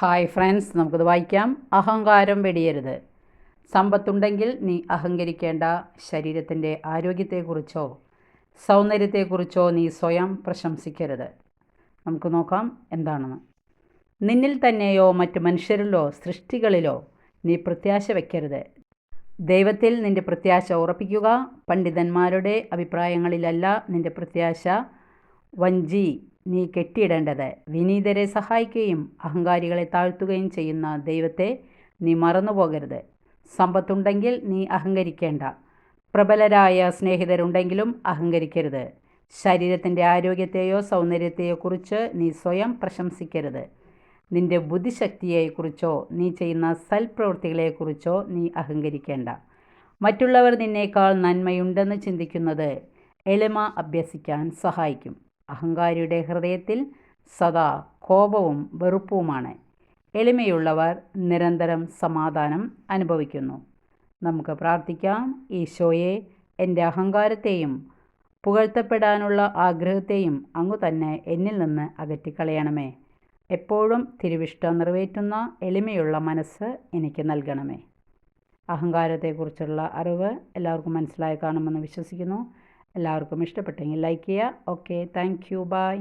Hi friends നമുക്കിത് വായിക്കാം. അഹങ്കാരം വെടിയരുത്. സമ്പത്തുണ്ടെങ്കിൽ നീ അഹങ്കരിക്കേണ്ട. ശരീരത്തിന്റെ ആരോഗ്യത്തെക്കുറിച്ചോ സൗന്ദര്യത്തെക്കുറിച്ചോ നീ സ്വയം പ്രശംസിക്കരുത്. നമുക്ക് നോക്കാം എന്താണെന്ന്. നിന്നിൽ തന്നെയോ മറ്റു മനുഷ്യരിലോ സൃഷ്ടികളിലോ നീ പ്രത്യാശ വയ്ക്കരുത് ദൈവത്തിൽ നിന്റെ പ്രത്യാശ ഉറപ്പിക്കുക. പണ്ഡിതന്മാരുടെ അഭിപ്രായങ്ങളിലല്ല നിന്റെ പ്രത്യാശ. വഞ്ചി. നീ കെട്ടിയിടേണ്ടത്. വിനീതരെ സഹായിക്കുകയും അഹങ്കാരികളെ താഴ്ത്തുകയും ചെയ്യുന്ന ദൈവത്തെ നീ മറന്നുപോകരുത്. സമ്പത്തുണ്ടെങ്കിൽ നീ അഹങ്കരിക്കേണ്ട. പ്രബലരായ സ്നേഹിതരുണ്ടെങ്കിലും അഹങ്കരിക്കരുത്. ശരീരത്തിന്റെ ആരോഗ്യത്തെയോ സൗന്ദര്യത്തെയോ കുറിച്ച് നീ സ്വയം പ്രശംസിക്കരുത്. നിന്റെ ബുദ്ധിശക്തിയെക്കുറിച്ചോ നീ ചെയ്യുന്ന സൽപ്രവൃത്തികളെക്കുറിച്ചോ നീ അഹങ്കരിക്കേണ്ട. മറ്റുള്ളവർ നിന്നേക്കാൾ നന്മയുണ്ടെന്ന് ചിന്തിക്കുന്നത് എളിമ അഭ്യസിക്കാൻ സഹായിക്കും. അഹങ്കാരിയുടെ ഹൃദയത്തിൽ സദാ കോപവും വെറുപ്പുമാണ് എളിമയുള്ളവർ നിരന്തരം സമാധാനം അനുഭവിക്കുന്നു. നമുക്ക് പ്രാർത്ഥിക്കാം ഈശോയെ എന്റെ അഹങ്കാരത്തെയും പുകഴ്ത്തപ്പെടാനുള്ള ആഗ്രഹത്തെയും അങ്ങു തന്നെ എന്നിൽ നിന്ന് അകറ്റിക്കളയണമേ. എപ്പോഴും തിരുവിഷ്ടം നിറവേറ്റുന്ന എളിമയുള്ള മനസ്സ് എനിക്ക് നൽകണമേ. അഹങ്കാരത്തെക്കുറിച്ചുള്ള അറിവ് എല്ലാവർക്കും മനസ്സിലായി കാണുമെന്ന് വിശ്വസിക്കുന്നു. എല്ലാവർക്കും ഇഷ്ടപ്പെട്ടെങ്കിൽ ലൈക്ക് ചെയ്യുക ഓക്കെ താങ്ക് യു ബൈ